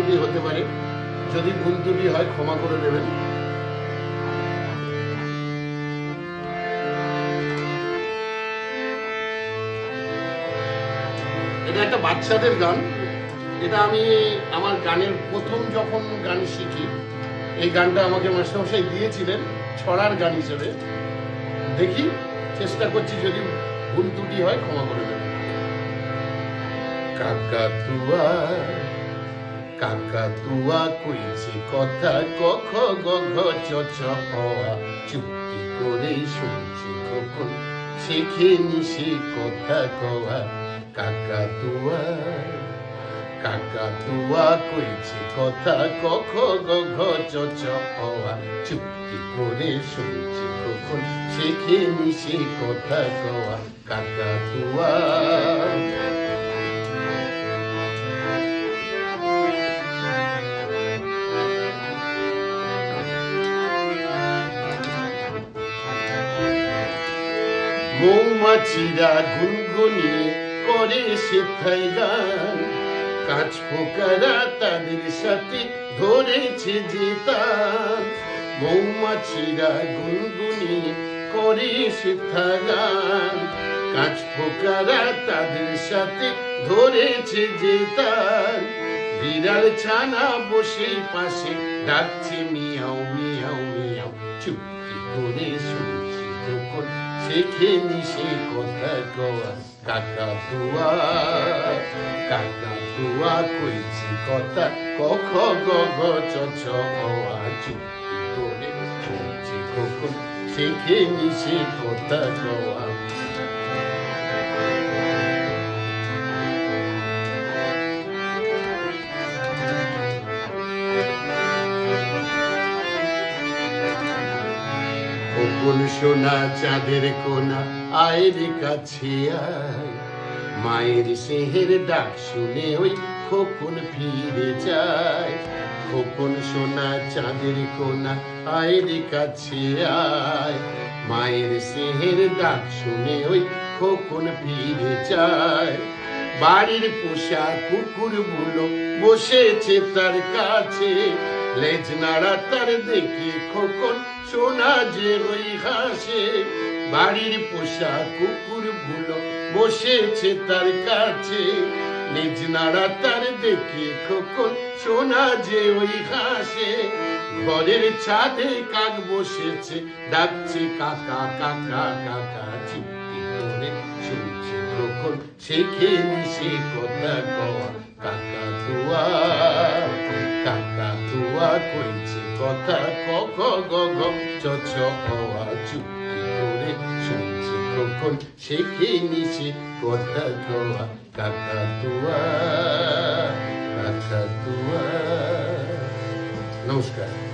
ত্রুটি হতে পারে। যদি ভুল ত্রুটি হয়, ক্ষমা করে দেবেন। এটা একটা বাচ্চাদের গান। এটা আমি আমার গানের প্রথম যখন গান শিখি, এই গানটা আমাকে মাস্টারমশাই দিয়েছিলেন, ছড়ার গান হিসেবে। দেখি, চেষ্টা করছি যদি ভুল ত্রুটি হয়, ক্ষমা করে দেবেন। কাকাতুয়া কাকাতুয়া কইছে কথা কখ গঘ চ ছ হওয়া চুপটি করে শুনছি কখন শেখে নিশে কথা কওয়া। কাকাতুয়া কাকাতুয়া কইছে কথা কখ গঘ চ ছ হওয়া চুপটি করে শুনছি কখন শেখে নিশে কথা কওয়া। কাকাতুয়া মৌমাছিরা গুনগুনিয়ে করে সেথায় গান কাজ পোকারা তাদের সাথে ধরেছে যে তান মৌমাছিরা গুনগুনিয়ে করে সেথা গান কাজ পোকারা তাদের সাথে ধরেছে যে তান বিড়াল ছানা বসে পাশে ডাকছে মিয়াও মিয়াও মিয়াও। চুপটি করে শুনছি তখন শেখে নিশে কথা কওয়া কাকা দুয়া কাকা দুয়া কইছি কথা কখ গগ চচ হওয়া চুপটি করে শুনছি কখন শেখে নিশে কথা কওয়া সোনা চাঁদের কোনা আয়ের কাছে মায়ের সেহের ডাক শুনে ওই খোকন ফিরে যায়। খোকন সোনা, চাঁদের কোনা আয়ের কাছে মায়ের সেহের ডাক শুনে ওই খোকন ফিরে যায়। বাড়ির পোষা কুকুরগুলো বসেছে তার কাছে। লেজ নাড়া তার দেখে খোকন, সোনা যে ওই হাসে। বাড়ির পোষা কুকুরগুলো বসেছে তার কাছে। লেজ নাড়া তার দেখে খোকন, সোনা যে ওই হাসে। ঘরের ছাদে কাক বসেছে, ডাকছে কাকা কাকা কাকা চুপটি করে শুনছে খোকন। শেখে নিশে কথা কওয়া কইছে কথা ক গ গ চ ছ আ, চু করে শুনছে কখন শেখে নিশে কথা কওয়া কাকা তুয়া কাকা তুয়া নমস্কার।